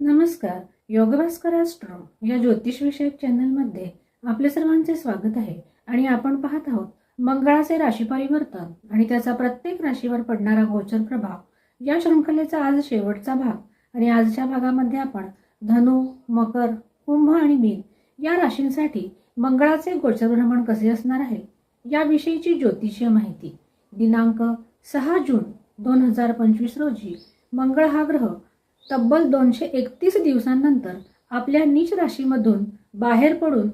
नमस्कार. योगभास्कर ॲस्ट्रो या ज्योतिषविषयक चॅनलमध्ये आपले सर्वांचे स्वागत आहे आणि आपण पाहत आहोत मंगळाचे राशी परिवर्तन आणि त्याचा प्रत्येक राशीवर पडणारा गोचर प्रभाव या शृंखलेचा आज शेवटचा भाग आणि आजच्या भागामध्ये आपण धनु मकर कुंभ आणि मीन या राशींसाठी मंगळाचे गोचर भ्रमण कसे असणार आहे याविषयीची ज्योतिषीय माहिती. दिनांक सहा जून दोन हजार पंचवीस रोजी मंगळ हा ग्रह तब्बल दोनशे एकतीस दिवसांनंतर आपल्या नीच राशीमधून बाहेर पडून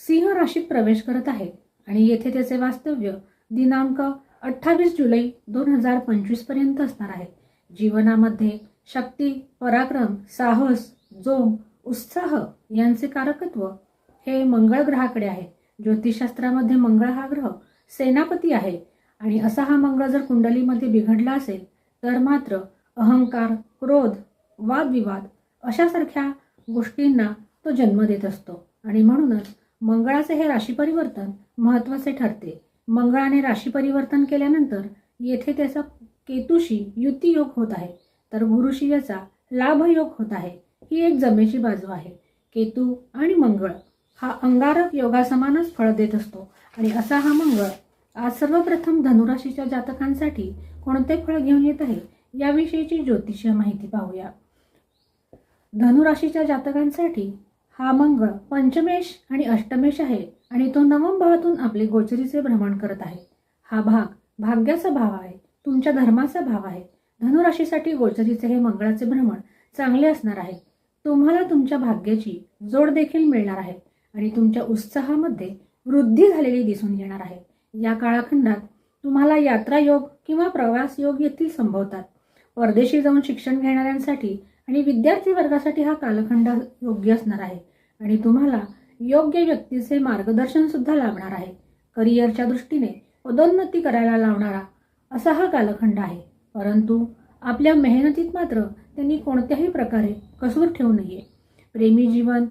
सिंह राशीत प्रवेश करत आहे. आणि येथे त्याचे वास्तव्य दिनांक अठ्ठावीस जुलै दोन हजार पंचवीसपर्यंत असणार आहे. जीवनामध्ये शक्ती पराक्रम साहस जोम उत्साह यांचे कारकत्व हे मंगळ ग्रहाकडे आहे. ज्योतिषशास्त्रामध्ये मंगळ हा ग्रह सेनापती आहे. आणि असा हा मंगळ जर कुंडलीमध्ये बिघडला असेल तर मात्र अहंकार क्रोध वादविवाद अशासारख्या गोष्टींना तो जन्म देत असतो. आणि म्हणूनच मंगळाचे हे राशी परिवर्तन महत्त्वाचे ठरते. मंगळाने राशी परिवर्तन केल्यानंतर येथे त्याचा केतुशी युती योग होत आहे. तर गुरुशी याचा लाभयोग होत आहे. ही एक जमेची बाजू आहे. केतू आणि मंगळ हा अंगारक योगासमानच फळ देत असतो. आणि असा हा मंगळ आज सर्वप्रथम धनुराशीच्या जातकांसाठी कोणते फळ घेऊन येत आहे याविषयीची ज्योतिषीय माहिती पाहूया. धनुराशीच्या जातकांसाठी हा मंगळ पंचमेश आणि अष्टमेश आहे आणि तो नवम भावातून आपले गोचरीचे भ्रमण करत आहे. हा भाग भाग्याचा भाव आहे तुमच्या धर्माचा भाव आहे. धनुराशीसाठी गोचरीचे हे मंगळाचे भ्रमण चांगले असणार आहे. तुम्हाला तुमच्या भाग्याची जोड देखील मिळणार आहे आणि तुमच्या उत्साहामध्ये वृद्धी झालेली दिसून येणार आहे. या काळखंडात तुम्हाला यात्रा योग किंवा प्रवास योग येथील संभवतात. परदेशी जाऊन शिक्षण घेणाऱ्यांसाठी आणि विद्यार्थी वर्गासाठी हा कालखंड योग्य असणार आहे. आणि तुम्हाला योग्य व्यक्तीचे मार्गदर्शन सुद्धा लाभणार आहे. करिअरच्या दृष्टीने पदोन्नती करायला लावणारा असा हा कालखंड आहे. परंतु आपल्या मेहनतीत मात्र त्यांनी कोणत्याही प्रकारे कसूर ठेवू नये. प्रेमी जीवन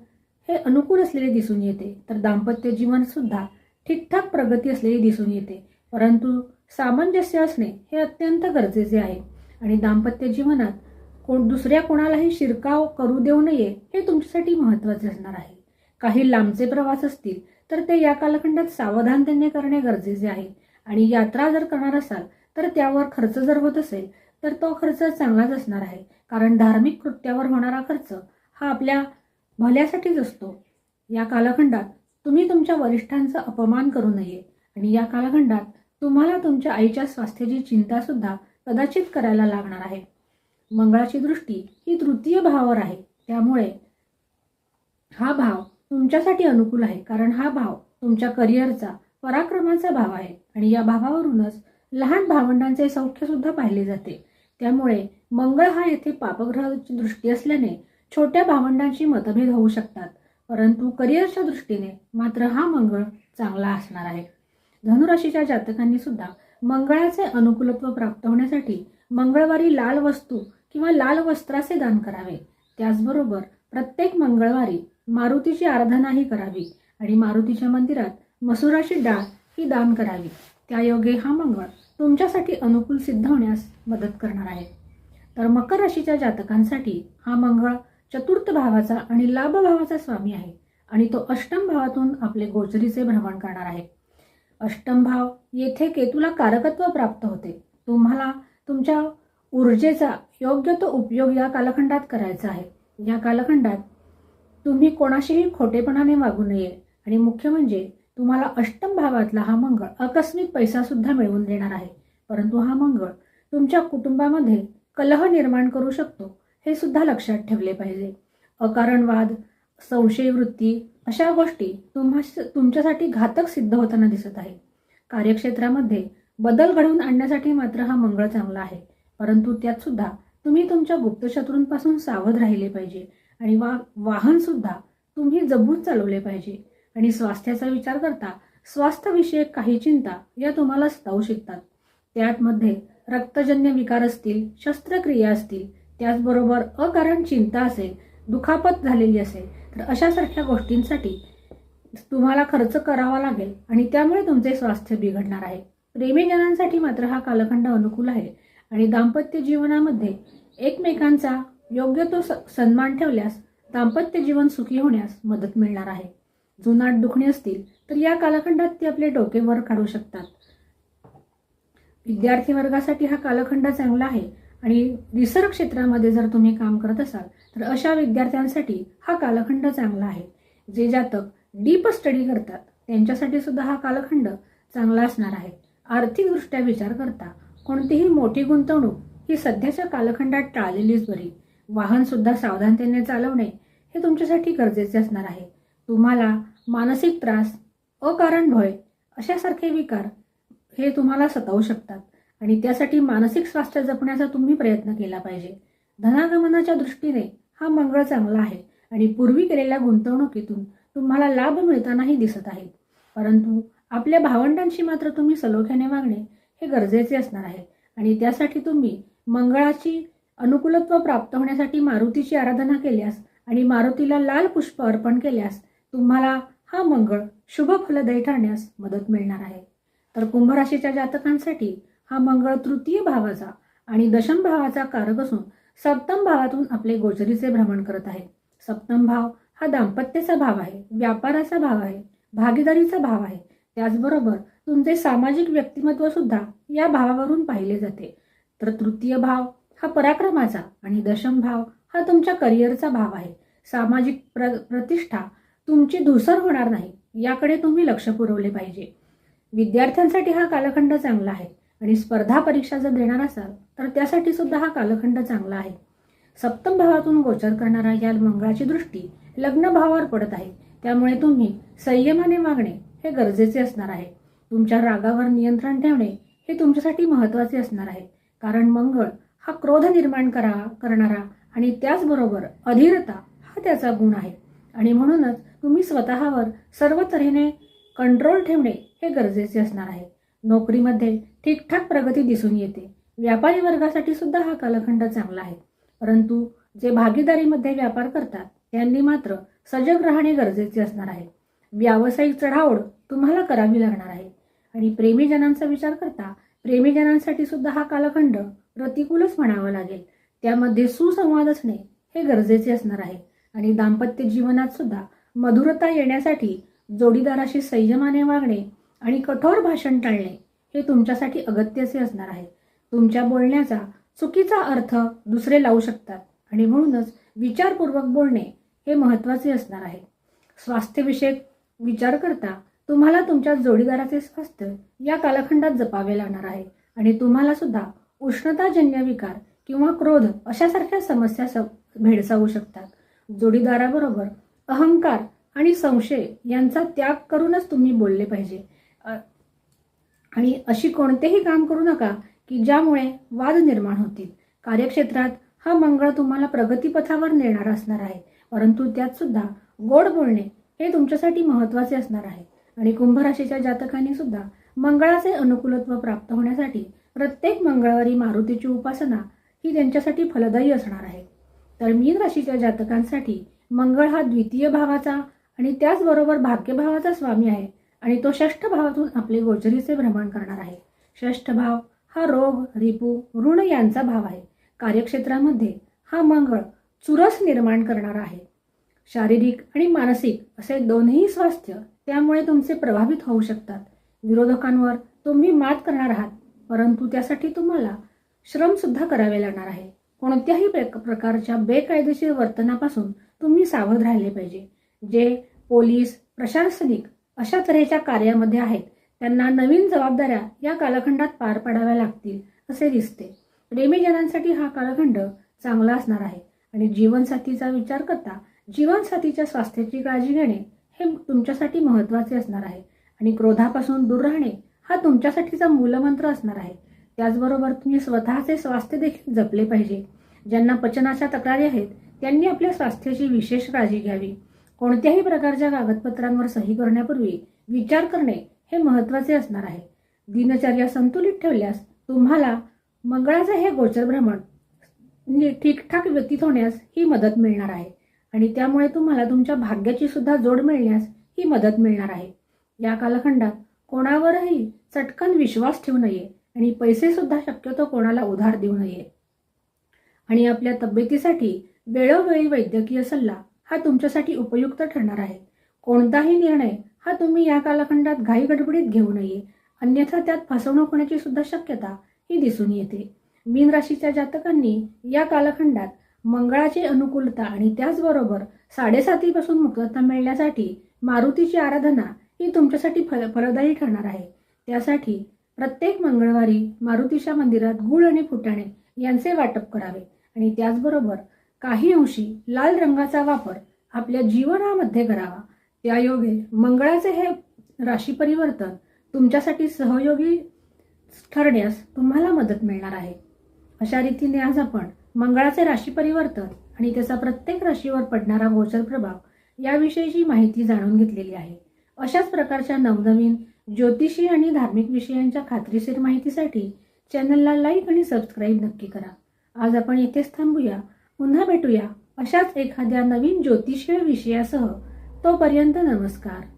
हे अनुकूल असलेले दिसून येते तर दाम्पत्य जीवन सुद्धा ठीकठाक प्रगती असलेली दिसून येते. परंतु सामंजस्य असणे हे अत्यंत गरजेचे आहे. आणि दाम्पत्य जीवनात कोण दुसऱ्या कोणालाही शिरकाव करू देऊ नये हे तुमच्यासाठी महत्त्वाचे असणार आहे. काही लांबचे प्रवास असतील तर ते या कालखंडात सावधानतेने करणे गरजेचे आहे. आणि यात्रा जर करणार असाल तर त्यावर खर्च जर होत असेल तर तो खर्च चांगलाच असणार आहे. कारण धार्मिक कृत्यावर होणारा खर्च हा आपल्या भल्यासाठीच असतो. या कालखंडात तुम्ही तुमच्या वरिष्ठांचा अपमान करू नये. आणि या कालखंडात तुम्हाला तुमच्या आईच्या स्वास्थ्याची चिंता सुद्धा कदाचित करायला लागणार आहे. मंगळाची दृष्टी ही तृतीय भावावर आहे. त्यामुळे हा भाव तुमच्यासाठी अनुकूल आहे कारण हा भाव तुमच्या करिअरचा पराक्रमाचा भाव आहे. आणि या भावावरूनच लहान भावंडांचे सौख्य सुद्धा पाहिले जाते. त्यामुळे मंगळ हा येथे पापग्रहाची दृष्टी असल्याने छोट्या भावंडांशी मतभेद होऊ शकतात. परंतु करिअरच्या दृष्टीने मात्र हा मंगळ चांगला असणार आहे. धनुराशीच्या जातकांनी सुद्धा मंगळाचे अनुकूलत्व प्राप्त होण्यासाठी मंगळवारी लाल वस्तू किंवा लाल वस्त्राचे दान करावे. त्याचबरोबर प्रत्येक मंगळवारी मारुतीची आराधनाही करावी आणि मारुतीच्या मंदिरात मसुराची डाळ ही दान करावी. त्यायोगे हा मंगळ तुमच्यासाठी अनुकूल सिद्ध होण्यास मदत करणार आहे. तर मकर राशीच्या जातकांसाठी हा मंगळ चतुर्थ भावाचा आणि लाभ भावाचा स्वामी आहे आणि तो अष्टम भावातून आपले गोचरीचे भ्रमण करणार आहे. अष्टम भाव येथे केतूला कारकत्व प्राप्त होते. तुम्हाला तुमच्या ऊर्जेचा योग्य तो उपयोग या कालखंडात करायचा आहे. या कालखंडात तुम्ही कोणाशीही खोटेपणाने वागू नये आणि मुख्य म्हणजे तुम्हाला अष्टम भावातला हा मंगळ आकस्मिक पैसा सुद्धा मिळवून देणार आहे. परंतु हा मंगळ तुमच्या कुटुंबामध्ये कलह निर्माण करू शकतो हे सुद्धा लक्षात ठेवले पाहिजे. अकारणवाद संशयवृत्ती वृत्ती अशा गोष्टी तुम्हा तुमच्यासाठी घातक सिद्ध होताना दिसत आहे. कार्यक्षेत्रामध्ये बदल घडवून आणण्यासाठी मात्र हा मंगळ चांगला आहे. परंतु त्यात सुद्धा तुम्ही तुमच्या गुप्तशत्रूंपासून सावध राहिले पाहिजे आणि वा वाहन सुद्धा तुम्ही जपून चालवले पाहिजे. आणि स्वास्थ्याचा विचार करता स्वास्थ्यविषयक काही चिंता या तुम्हाला सतावू शकतात. त्यातमध्ये रक्तजन्य विकार असतील शस्त्रक्रिया असतील त्याचबरोबर अकारण चिंता असेल दुखापत झालेली असेल तर अशासारख्या गोष्टींसाठी तुम्हाला खर्च करावा लागेल आणि त्यामुळे तुमचे स्वास्थ्य बिघडणार आहे. प्रेमीजनांसाठी मात्र हा कालखंड अनुकूल आहे आणि दाम्पत्य जीवनामध्ये एकमेकांचा योग्य तो स- सन्मान ठेवल्यास दाम्पत्य जीवन सुखी होण्यास मदत मिळणार आहे. जुनाट दुखणे असतील तर या कालखंडात ते आपले डोके वर काढू शकतात. विद्यार्थी वर्गासाठी हा कालखंड चांगला आहे आणि रिसर्च क्षेत्रामध्ये जर तुम्ही काम करत असाल तर अशा विद्यार्थ्यांसाठी हा कालखंड चांगला आहे. जे जातक डीप स्टडी करतात त्यांच्यासाठी सुद्धा हा कालखंड चांगला असणार आहे. आर्थिकदृष्ट्या विचार करता कोणतीही मोठी गुंतवणूक ही सध्याच्या कालखंडात टाळलेलीच बरी. वाहनसुद्धा सावधानतेने चालवणे हे तुमच्यासाठी गरजेचे असणार आहे. तुम्हाला मानसिक त्रास अकारण भय अशासारखे विकार हे तुम्हाला सतावू शकतात आणि त्यासाठी मानसिक स्वास्थ्य जपण्याचा तुम्ही प्रयत्न केला पाहिजे. धनागमनाच्या दृष्टीने हा मंगळ चांगला आहे आणि पूर्वी केलेल्या गुंतवणुकीतून तुम्हाला लाभ मिळतानाही दिसत आहेत. परंतु आपल्या भावंडांशी मात्र तुम्ही सलोख्याने वागणे हे गरजेचे असणार आहे. आणि त्यासाठी तुम्ही मंगळाची अनुकूलत्व प्राप्त होण्यासाठी मारुतीची आराधना केल्यास आणि मारुतीला लाल पुष्प अर्पण केल्यास तुम्हाला हा मंगळ शुभ फलदायी ठरण्यास मदत मिळणार आहे. तर कुंभराशीच्या जातकांसाठी हा मंगळ तृतीय भावाचा आणि दशम भावाचा कारक असून सप्तम भावातून आपले गोचरीचे भ्रमण करत आहे. सप्तम भाव हा दाम्पत्याचा भाव आहे व्यापाराचा भाव आहे भागीदारीचा भाव आहे त्याचबरोबर तुमचे सामाजिक व्यक्तिमत्व सुद्धा या भावावरून पाहिले जाते. तर तृतीय भाव हा पराक्रमाचा आणि दशम भाव हा तुमच्या करिअरचा भाव आहे. सामाजिक प्र प्रतिष्ठा तुमची धुसर होणार नाही याकडे तुम्ही लक्ष पुरवले पाहिजे. विद्यार्थ्यांसाठी हा कालखंड चांगला आहे आणि स्पर्धा परीक्षा जर देणार असाल तर त्यासाठी सुद्धा हा कालखंड चांगला आहे. सप्तम भावातून गोचर करणारा या मंगळाची दृष्टी लग्न भावावर पडत आहे. त्यामुळे तुम्ही संयमाने वागणे हे गरजेचे असणार आहे. तुमच्या रागावर नियंत्रण ठेवणे हे तुमच्यासाठी महत्त्वाचे असणार आहे. कारण मंगळ हा क्रोध निर्माण करा करणारा आणि त्याचबरोबर अधीरता हा त्याचा गुण आहे. आणि म्हणूनच तुम्ही स्वतःवर सर्व तऱ्हेने कंट्रोल ठेवणे हे गरजेचे असणार आहे. नोकरीमध्ये ठीकठाक प्रगती दिसून येते. व्यापारी वर्गासाठी सुद्धा हा कालखंड चांगला आहे. परंतु जे भागीदारीमध्ये व्यापार करतात त्यांनी मात्र सजग राहणे गरजेचे असणार आहे. व्यावसायिक चढाओढ तुम्हाला करावी लागणार आहे. आणि प्रेमीजनांचा विचार करता प्रेमीजनांसाठी सुद्धा हा कालखंड प्रतिकूलच म्हणावा लागेल. त्यामध्ये सुसंवाद असणे हे गरजेचे असणार आहे. आणि दाम्पत्य जीवनात सुद्धा मधुरता येण्यासाठी जोडीदाराशी संयमाने वागणे आणि कठोर भाषण टाळणे हे तुमच्यासाठी अगत्याचे असणार आहे. तुमच्या बोलण्याचा चुकीचा अर्थ दुसरे लावू शकतात आणि म्हणूनच विचारपूर्वक बोलणे हे महत्त्वाचे असणार आहे. स्वास्थ्यविषयक विचार करता तुम्हाला तुमच्या जोडीदाराचे स्वास्थ्य या कालखंडात जपावे लागणार आहे. आणि तुम्हाला सुद्धा उष्णताजन्य विकार किंवा क्रोध अशासारख्या समस्या स भेडसावू शकतात. जोडीदाराबरोबर अहंकार आणि संशय यांचा त्याग करूनच तुम्ही बोलले पाहिजे. आणि अशी कोणतेही काम करू नका की ज्यामुळे वाद निर्माण होतील. कार्यक्षेत्रात हा मंगळ तुम्हाला प्रगतीपथावर नेणारा असणार आहे. परंतु त्यात सुद्धा गोड बोलणे हे तुमच्यासाठी महत्त्वाचे असणार आहे. आणि कुंभ राशीच्या जातकांनी सुद्धा मंगळाचे अनुकूलत्व प्राप्त होण्यासाठी प्रत्येक मंगळवारी मारुतीची उपासना ही त्यांच्यासाठी फलदायी असणार आहे. तर मीन राशीच्या जातकांसाठी मंगळ हा द्वितीय भावाचा आणि त्याचबरोबर भाग्यभावाचा स्वामी आहे आणि तो षष्ठ भावातून आपले गोचरीचे भ्रमण करणार आहे. षष्ठ भाव हा रोग रिपू ऋण यांचा भाव आहे. कार्यक्षेत्रामध्ये हा मंगळ चुरस निर्माण करणारा आहे. शारीरिक आणि मानसिक असे दोन्ही स्वास्थ्य त्यामुळे तुमचे प्रभावित होऊ शकतात. विरोधकांवर तुम्ही मात करणार आहात परंतु त्यासाठी तुम्हाला श्रमसुद्धा करावे लागणार आहे. कोणत्याही प्रकारच्या बेकायदेशीर वर्तनापासून तुम्ही सावध राहिले पाहिजे. जे पोलीस प्रशासनिक अशा तऱ्हेच्या कार्यामध्ये आहेत त्यांना नवीन जबाबदाऱ्या या कालखंडात पार पाडाव्या लागतील असे दिसते. प्रेमीजनांसाठी हा कालखंड चांगला असणार आहे आणि जीवनसाथीचा विचार करता जीवनसाथीच्या स्वास्थ्याची काळजी घेणे हे तुमच्यासाठी महत्त्वाचे असणार आहे. आणि क्रोधापासून दूर राहणे हा तुमच्यासाठीचा मूलमंत्र असणार आहे. त्याचबरोबर तुम्ही स्वतःचे स्वास्थ्य देखील जपले पाहिजे. ज्यांना पचनाच्या तक्रारी आहेत त्यांनी आपल्या स्वास्थ्याची विशेष काळजी घ्यावी. कोणत्याही प्रकारच्या कागदपत्रांवर सही करण्यापूर्वी विचार करणे हे महत्त्वाचे असणार आहे. दिनचर्या संतुलित ठेवल्यास तुम्हाला मंगळाचे हे गोचर भ्रमण नि- ठीकठाक व्यतीत होण्यास ही मदत मिळणार आहे. आणि त्यामुळे तुम्हाला तुमच्या भाग्याची सुद्धा जोड मिळण्यास ही मदत मिळणार आहे. या कालखंडात कोणावरही चटकन विश्वास ठेवू नये आणि पैसे सुद्धा शक्यतो कोणाला उधार देऊ नये. आणि आपल्या तब्येतीसाठी वेळोवेळी वैद्यकीय सल्ला हा तुमच्यासाठी उपयुक्त ठरणार आहे. कोणताही निर्णय हा तुम्ही या कालखंडात घाई गडबडीत घेऊ नये. अन्यथा त्यात फसवणूक होण्याची सुद्धा शक्यता ही दिसून येते. मीन राशीच्या जातकांनी या कालखंडात मंगळाची अनुकूलता आणि त्याचबरोबर साडेसातीपासून मुक्तता मिळण्यासाठी मारुतीची आराधना ही तुमच्यासाठी फल फलदायी ठरणार आहे. त्यासाठी प्रत्येक मंगळवारी मारुतीच्या मंदिरात गुळ आणि फुटाणे यांचे वाटप करावे. आणि त्याचबरोबर काही अंशी लाल रंगाचा वापर आपल्या जीवनामध्ये करावा. त्यायोगे मंगळाचे हे राशी परिवर्तन तुमच्यासाठी सहयोगी ठरण्यास तुम्हाला मदत मिळणार आहे. अशा रीतीने आज आपण मंगळाचे राशी परिवर्तन आणि त्याचा प्रत्येक राशीवर पडणारा गोचर प्रभाव याविषयीची माहिती जाणून घेतलेली आहे. अशाच प्रकारच्या नवनवीन ज्योतिषी आणि धार्मिक विषयांच्या खात्रीशीर माहितीसाठी चॅनलला लाईक आणि सबस्क्राईब नक्की करा. आज आपण इथेच थांबूया. पुन्हा भेटूया अशाच एखाद्या नवीन ज्योतिषीय विषयासह. तोपर्यंत नमस्कार.